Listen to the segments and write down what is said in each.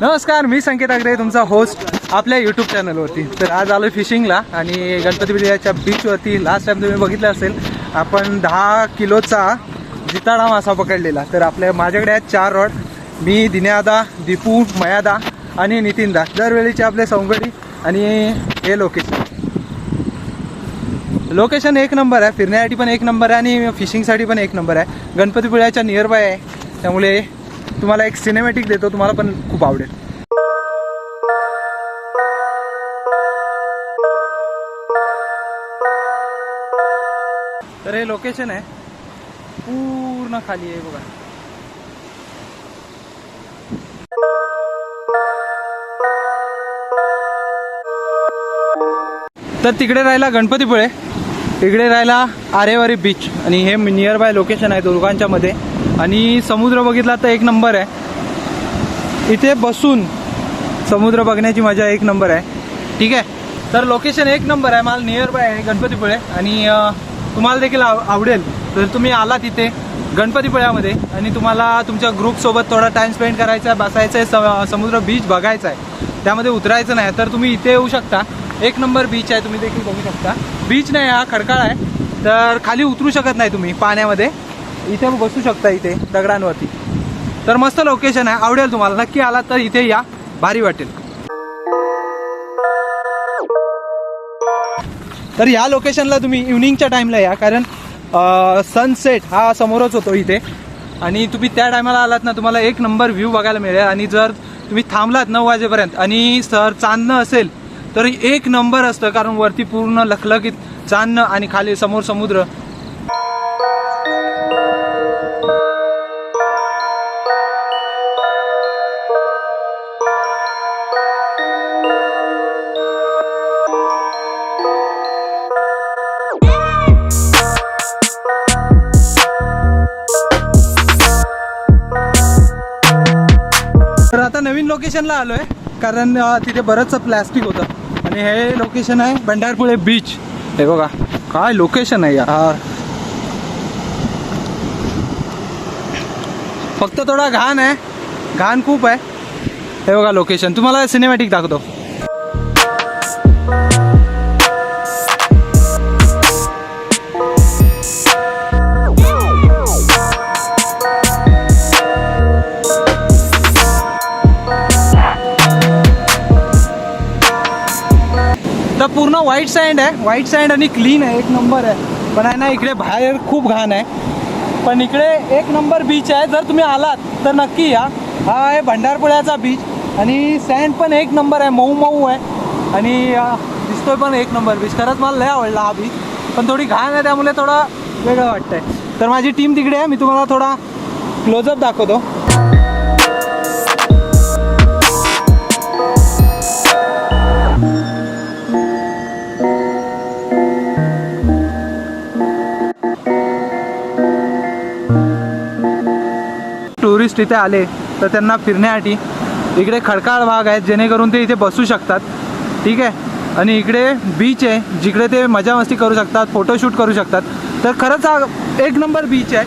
नमस्कार मी संकेत आगरे तुमचा होस्ट आपल्या यूट्यूब चॅनलवरती तर आज आलो फिशिंगला आणि गणपतीपुळ्याच्या बीचवरती लास्ट टाइम तुम्ही बघितलं असेल आपण दहा किलोचा जिताडा मासा पकडलेला. तर आपल्या माझ्याकडे आहेत चार रॉड मी दिन्यादा दीपू मयादा आणि नितीनदा. दरवेळीचे आपले सौंगडी आणि हे लोकेशन लोकेशन एक नंबर आहे. फिरण्यासाठी पण एक नंबर आहे आणि फिशिंगसाठी पण एक नंबर आहे. गणपतीपुळ्याच्या नियर बाय आहे. त्यामुळे तुम्हाला एक सिनेमॅटिक देतो तुम्हाला पण खूप आवडेल. तर हे लोकेशन आहे. पूर्ण खाली आहे बघा. तर तिकडे राहिला गणपतीपुळे. इकडे राहिला आरेवारी बीच आणि हे नियर बाय लोकेशन आहे दोघांच्या मध्ये आणि समुद्र बघितला तर एक नंबर आहे. इथे बसून समुद्र बघण्याची मजा एक नंबर आहे. ठीक आहे. तर लोकेशन एक नंबर आहे. मला नियर बाय आहे गणपतीपुळे. आणि तुम्हाला देखील आव आवडेल. तर तुम्ही आला तिथे गणपतीपुळ्यामध्ये. आणि तुम्हाला तुमच्या ग्रुपसोबत थोडा टाइम स्पेंड करायचा आहे बसायचं आहे स- समुद्र बीच बघायचा आहे. त्यामध्ये उतरायचं नाही. तर तुम्ही इथे येऊ शकता. एक नंबर बीच आहे तुम्ही देखील बघू शकता. बीच नाही हा खडकाळ आहे. तर खाली उतरू शकत नाही तुम्ही पाण्यामध्ये. इथे बसू शकता इथे दगडांवरती. तर मस्त लोकेशन आहे. आवडेल तुम्हाला. नक्की आला तर इथे या. भारी वाटेल. तर या लोकेशनला तुम्ही इव्हनिंगच्या टाईमला या. कारण सनसेट हा समोरच होतो इथे. आणि तुम्ही त्या टायमाला आलात ना तुम्हाला एक नंबर व्ह्यू बघायला मिळेल. आणि जर तुम्ही थांबलात नऊ वाजेपर्यंत आणि सर चांदणं असेल तर एक नंबर असतं. कारण वरती पूर्ण लखलखीत चांदणं आणि खाली समोर समुद्र. लोकेशनला आलो लोकेशनला आलोय कारण तिथे बरंचसं प्लॅस्टिक होतं. आणि हे लोकेशन आहे भंडारपुळे बीच हे बघा काय लोकेशन आहे यार. फक्त थोडा घाण आहे. घाण खूप आहे. हे बघा लोकेशन तुम्हाला सिनेमॅटिक दाखवतो. व्हाईट सँड आहे. व्हाईट सँड आणि क्लीन आहे. एक नंबर आहे. पण आहे ना इकडे बाहेर खूप घाण आहे. पण इकडे एक नंबर बीच आहे. जर तुम्ही आलात तर नक्की या. हा आहे भंडारपुळ्याचा बीच आणि सँड पण एक नंबर आहे. मऊ मऊ आहे. आणि दिसतोय पण एक नंबर बीच खरंच मला लय आवडला हा बीच पण थोडी घाण आहे त्यामुळे थोडा वेगळं वाटतंय. तर माझी टीम तिकडे आहे. मी तुम्हाला थोडा क्लोजअप दाखवतो. टुरिस्ट इथे आले तर त्यांना फिरण्यासाठी इकडे खडकाळ भाग आहेत जेणेकरून ते इथे बसू शकतात. ठीक आहे? आणि इकडे बीच आहे जिकडे ते मजा मस्ती करू शकतात फोटोशूट करू शकतात. तर खरंच हा एक नंबर बीच आहे.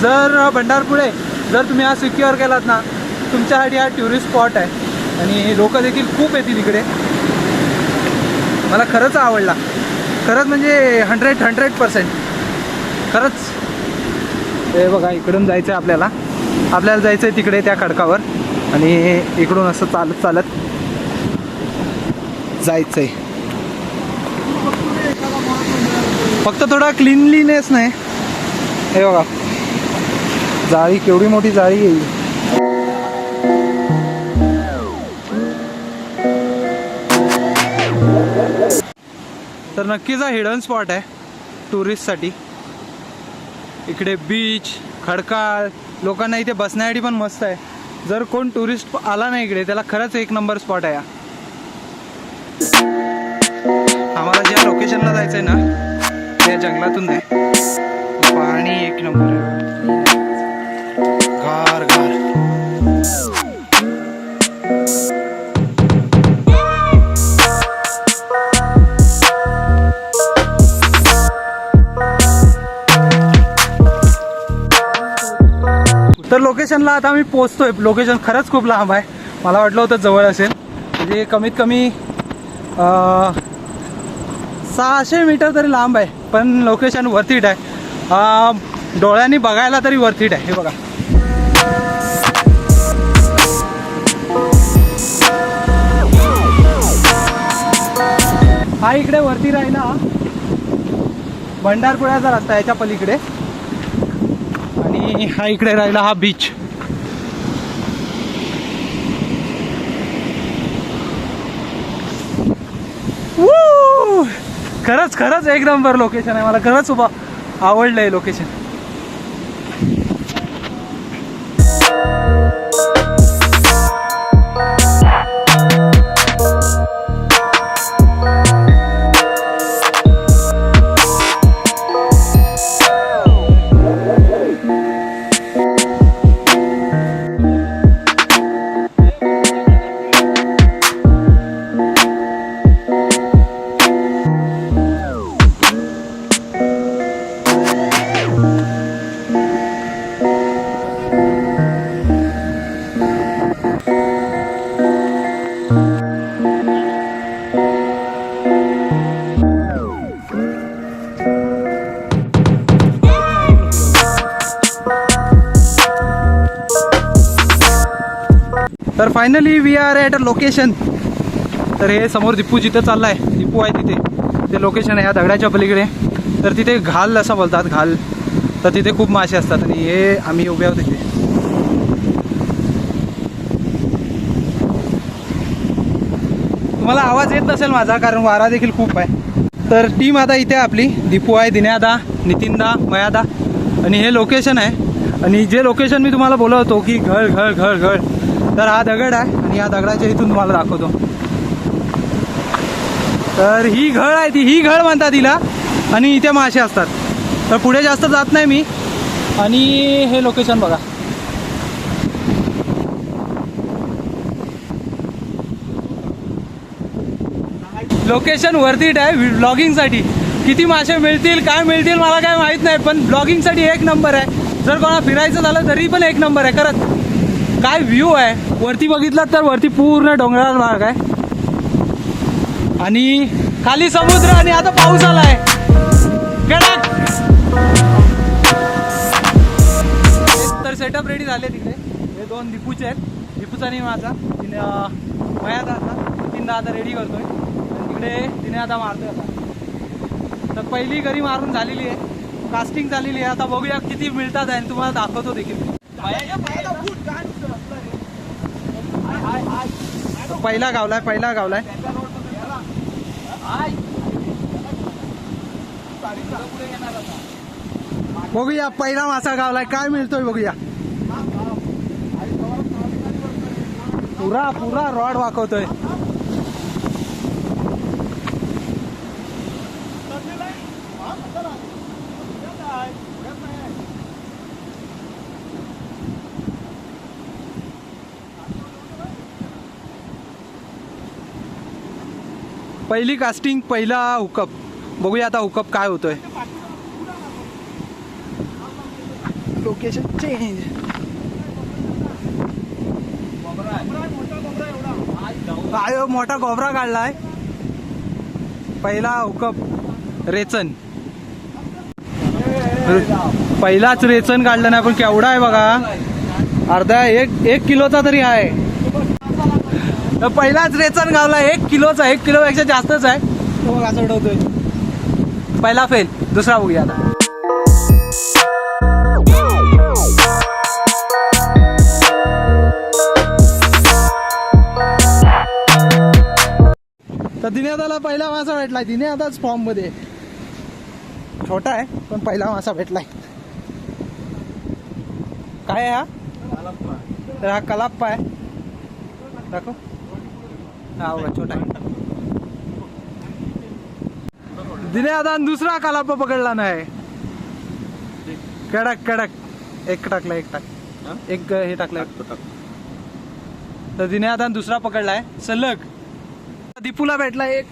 जर भंडारपुळे जर तुम्ही हा सिक्युअर केलात ना तुमच्यासाठी हा टुरिस्ट स्पॉट आहे. आणि लोक देखील खूप येतील इकडे. मला खरंच आवडला. खरंच म्हणजे हंड्रेड हंड्रेड पर्सेंट खरंच. हे बघा इकडून जायचं आहे आपल्याला. आपल्याला जायचं आहे तिकडे त्या खडकावर. आणि इकडून असं चालत चालत जायचं आहे फक्त थोडा क्लिनलीनेस नाही. हे बघा. जाळी केवढी मोठी जाळी येईल तर नक्कीच हा हिडन स्पॉट आहे टुरिस्टसाठी इकडे बीच खडकाळ लोकांना इथे बसण्यासाठी पण मस्त आहे. जर कोण टुरिस्ट आला नाही इकडे त्याला खरंच एक नंबर स्पॉट आहे हा. आम्हाला ज्या लोकेशनला जायचं आहे ना त्या जंगलातून आहे. पाणी एक नंबर गार गार. लोकेशनला आता आम्ही आहे लोकेशन खरंच खूप लांब आहे. मला वाटलं होतं जवळ असेल. म्हणजे कमीत कमी सहाशे मीटर तरी लांब आहे. पण लोकेशन वर्थीट आहे. डोळ्यांनी बघायला तरी वर्थीट आहे. हे बघा. हा इकडे वरती राहिला. भंडारपुळ्याचा रस्ता याच्या पलीकडे. आणि हा इकडे राहिला हा बीच खरंच खरंच एक नंबर लोकेशन आहे. मला खरंच उभा आवडलं आहे लोकेशन तर finally we are at a location तर हे समोर दिप्पू जिथं चाललाय दिप्पू आहे तिथे. ते लोकेशन आहे या दगडाच्या पलीकडे. तर तिथे घाल असं बोलतात घाल. तर तिथे खूप मासे असतात आणि हे आम्ही उभे आहोत तिथे तुम्हाला आवाज येत नसेल माझा कारण वारा देखील खूप आहे. तर टीम आता इथे आपली. दीपू आहे दिन्यादा नितीनदा मयादा. आणि हे लोकेशन आहे. आणि जे लोकेशन मी तुम्हाला बोलत होतो की घळ घळ घळ घळ तर हा दगड आहे आणि या दगडाच्या इथून तुम्हाला दाखवतो. तर ही घळ आहे ती ही घळ म्हणतात तिला आणि इथे मासे असतात. तर पुढे जास्त जात नाही मी. आणि हे लोकेशन बघा. लोकेशन वरतीट आहे ब्लॉगिंगसाठी किती मासे मिळतील काय मिळतील मला काय माहीत नाही पण ब्लॉगिंगसाठी एक नंबर आहे. जर कोणाला फिरायचं झालं तरी पण एक नंबर आहे खरंच. काय व्ह्यू आहे? वरती बघितलात तर वरती पूर्ण डोंगराळ भाग आहे. आणि खाली समुद्र आणि आता पाऊस आला आहे तर सेटअप रेडी झाले तिकडे हे दोन दिपूचे आहेत. दिपूचा नाही माझा. तिने अं, मयाचा आता. तीनदा आता रेडी करतोय. आणि तिने आता मारतोय आता. तर पहिली गरी मारून झालेली आहे. कास्टिंग झालेली आहे. आता बघूया किती मिळतात आणि तुम्हाला दाखवतो देखील. पहिला गावलाय पहिला गावलाय. बघूया पहिला मासा गावलाय. काय मिळतोय बघूया. पुरा पुरा रॉड वाकवतोय. पहिली कास्टिंग पहिला हुकअप बघूया आता हुकअप काय होतोय. लोकेशन चेंज आयो मोठा गोबरा काढलाय. पहिला हुकअप रेचन. पहिलाच रेचन काढलं नाही पण केवढा आहे बघा. अर्धा एक एक किलोचा तरी आहे. तर पहिलाच रेचन गावला एक किलोचा एक किलोपेक्षा जास्तच आहे. तो बघा चढवतोय पहिला फेल दुसरा बघूया आता. तर दिनेदाला पहिला मासा भेटलाय. दिने आताच फॉर्ममध्ये. छोटा आहे पण पहिला मासा भेटलाय. काय आहे हा? तर हा कलाप्पा आहे. दाखव. हा बघा छोटा. आहे दिने आता दुसरा कलाप्पा पकडला नाही. कडक कडक. एक टाकला एक टाक. एक हे टाकलं. तर दिने आता दुसरा पकडलाय. सलग. दीपूला भेटला एक.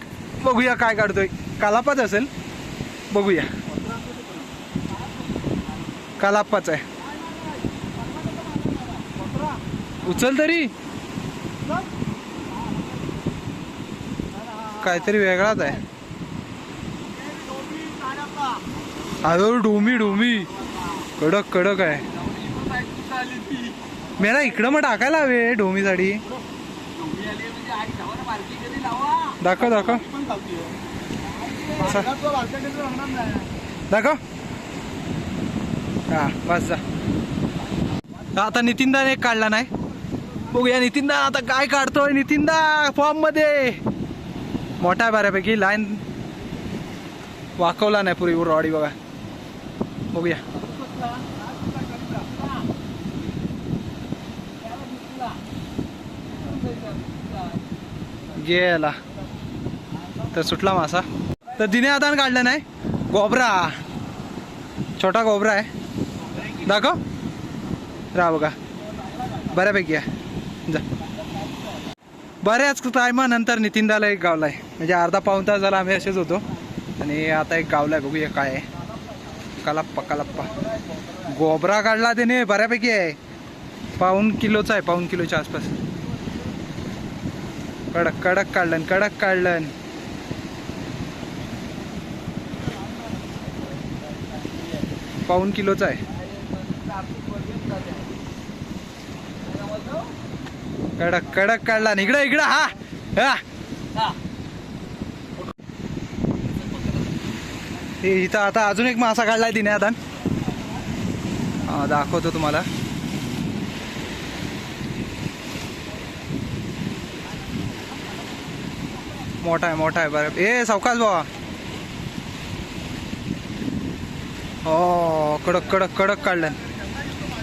बघूया काय काढतोय. कालापाच असेल. बघूया. कालाप्पाच आहे. उचल तरी. काहीतरी वेगळाच आहे. अरे डोमी डोमी. कडक कडक आहे. मेरा इकडं मग टाकायला हवे डोमी साडी दाखव दाखव. दाख दाखव. हा बस जा. आता नितीनदा एक काढला नाही. बघूया नितीनदा आता काय काढतोय? नितीनदा फॉर्ममध्ये. मोठा आहे बऱ्यापैकी. लाईन वाकवला नाही पुरी रॉडी बघा. बघूया. गेला. तर सुटला मासा. तर दिने हाताने काढलं नाही. गोबरा. छोटा गोबरा आहे. दाखव. राहा बघा. बऱ्यापैकी आहे. बऱ्याच टायमानंतर नितीनदाला एक गावला आहे. म्हणजे अर्धा पाऊन तास झाला आम्ही असेच होतो. आणि आता एक गावला आहे बघूया काय आहे. कलाप्पा कलाप्पा. गोबरा काढला त्याने बऱ्यापैकी आहे. पाऊन किलोचा आहे पाऊन किलोच्या आसपास. कडक कडक काढलं कडक काढलं पाऊन किलोचा आहे. कडक कडक काढला. इकडं इकडं हा. हा. इथं आता अजून एक मासा काढलाय तिने आता. हा दाखवतो तुम्हाला. मोठा आहे मोठा आहे बरं. ए सावकाश बाबा हो कडक कडक कडक काढलाय.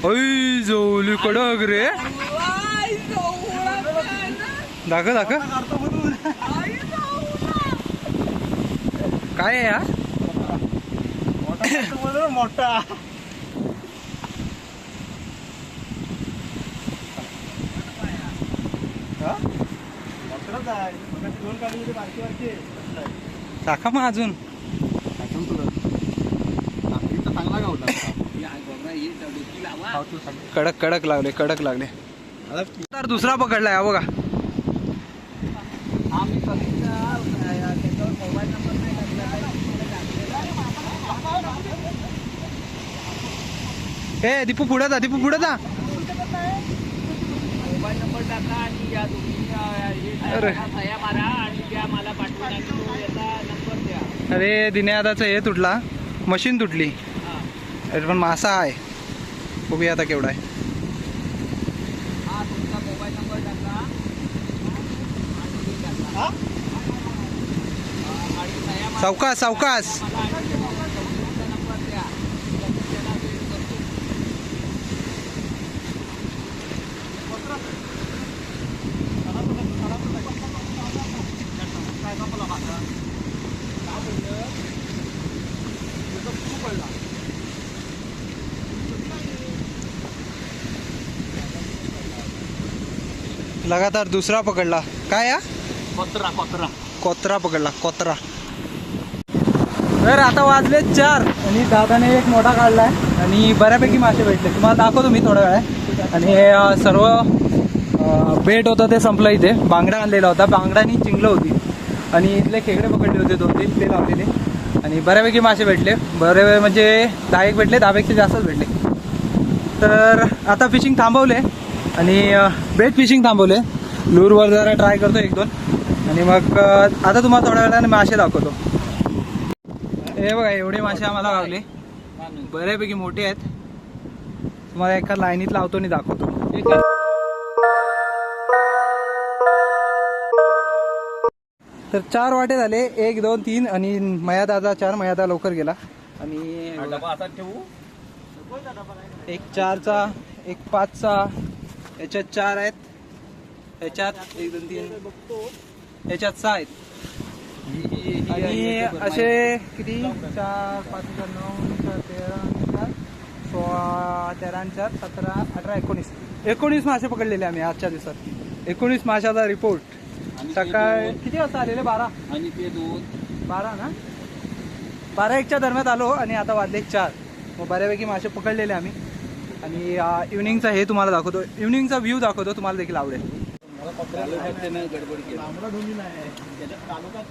ऐ जवली कडक रे. दाखव दाखव. काय आहे हा? मोठा दाखव मग अजून. कडक कडक लागले कडक लागले. तर दुसरा पकडलाय हा बघा ए दीपू पुढे जा दीपू पुढे जा. मोबाईल नंबर टाका आणि या मारा आणि त्या मला याचा नंबर द्या. अरे दिन्यादाचं हे तुटला. मशीन तुटली. अरे पण मासा आहे. बघूया आता केवढा आहे हा तुमचा मोबाईल नंबर टाका आणि ते टाका. हा, आणि सह्या मारा सावकाश सावकाश मला आणि तुमचा नंबर द्या त्याच्यात त्याला वेळ करतो लगातार दुसरा पकडला. काय या पत्रा पत्रा कोत्रा पकडला कोत्रा. तर आता वाजले चार. आणि दादाने एक मोठा काढलाय. आणि बऱ्यापैकी मासे भेटले. तुम्हाला दाखवतो मी थोड्या वेळा. आणि हे सर्व भेट बेट होतं ते संपलं इथे. बांगडा आणलेला होता. बांगडानी चिंगलं होती. आणि इथले खेकडे पकडले होते दोन तीन. ते लावलेले. आणि बऱ्यापैकी मासे भेटले. बरे म्हणजे दहा एक भेटले दहापेक्षा जास्तच भेटले. तर आता फिशिंग थांबवले. आणि बेट फिशिंग थांबवले. लूरवर जरा ट्राय करतो एक दोन. आणि मग आता तुम्हाला थोड्या वेळाने मासे दाखवतो. हे बघा एवढे मासे आम्हाला लावले. बऱ्यापैकी मोठे आहेत. तुम्हाला एका लाईनीत लावतो आणि दाखवतो. तर चार वाटे झाले. एक दोन तीन आणि मयादाचा चार. मयादा लवकर गेला. आणि एक चारचा एक पाचचा. याच्यात चार आहेत. याच्यात एक दोन तीन. याच्यात सहा आहेत. आणि असे किती? चार पाच चार नऊ चार तेरा सोळा तेरा चार सतरा अठरा एकोणीस. एकोणीस मासे पकडलेले आम्ही आजच्या दिवसात. एकोणीस माशाचा रिपोर्ट सकाळ किती वाजता आलेले? बारा. आणि ते दोन. बारा ना? बारा एकच्या दरम्यान आलो आणि आता वाजले चार. मग बऱ्यापैकी मासे पकडलेले आम्ही. आणि इव्हनिंगचा हे तुम्हाला दाखवतो. इव्हनिंगचा व्ह्यू दाखवतो. तुम्हाला देखील आवडेल. तालुक्यात गडबड केली तालुक्यात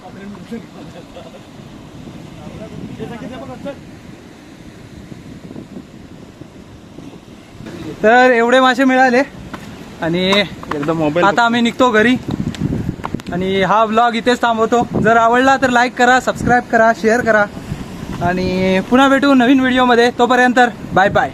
तर एवढे मासे मिळाले आणि एकदम मोबाईल आता आम्ही निघतो घरी. आणि हा ब्लॉग इथेच थांबवतो. जर आवडला तर लाईक करा सबस्क्राईब करा शेअर करा. आणि पुन्हा भेटू नवीन व्हिडिओमध्ये तोपर्यंत बाय बाय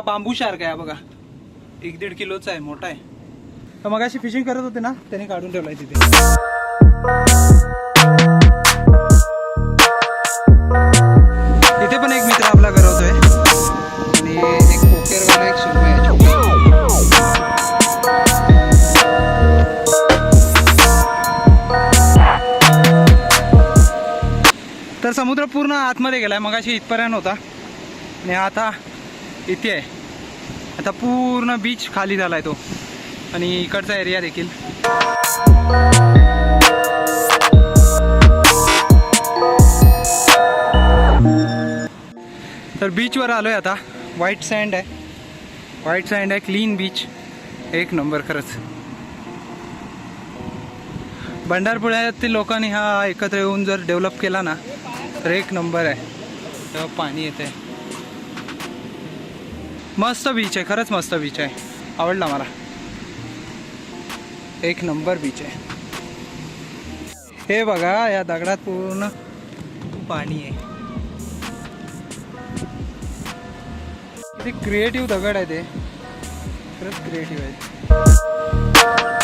हा बांबू शार्क आहे बघा. एक दीड किलोचा आहे मोठा आहे. तर मग अशी फिशिंग करत होते ना त्याने काढून ठेवलाय तिथे. इथे पण एक मित्र आपला करवतोय आणि एक पोकेरवाला एक सुरू तर समुद्र पूर्ण आतमध्ये गेलाय मगाशी इथपर्यंत होता. आणि आता इथे आहे. आता पूर्ण बीच खाली झालाय तो. आणि इकडचा एरिया देखील. तर बीचवर आलोय आता. व्हाईट सँड आहे. व्हाईट सँड आहे क्लीन बीच एक नंबर खरंच. भंडारपुळ्यातील लोकांनी हा एकत्र येऊन जर डेव्हलप केला ना तर एक नंबर आहे. तेव्हा पाणी येते मस्त बीच आहे खरंच मस्त बीच आहे. आवडला मला. एक नंबर बीच आहे. हे बघा या दगडात पूर्ण पाणी आहे. किती क्रिएटिव्ह दगड आहे ते. खरंच क्रिएटिव्ह आहे.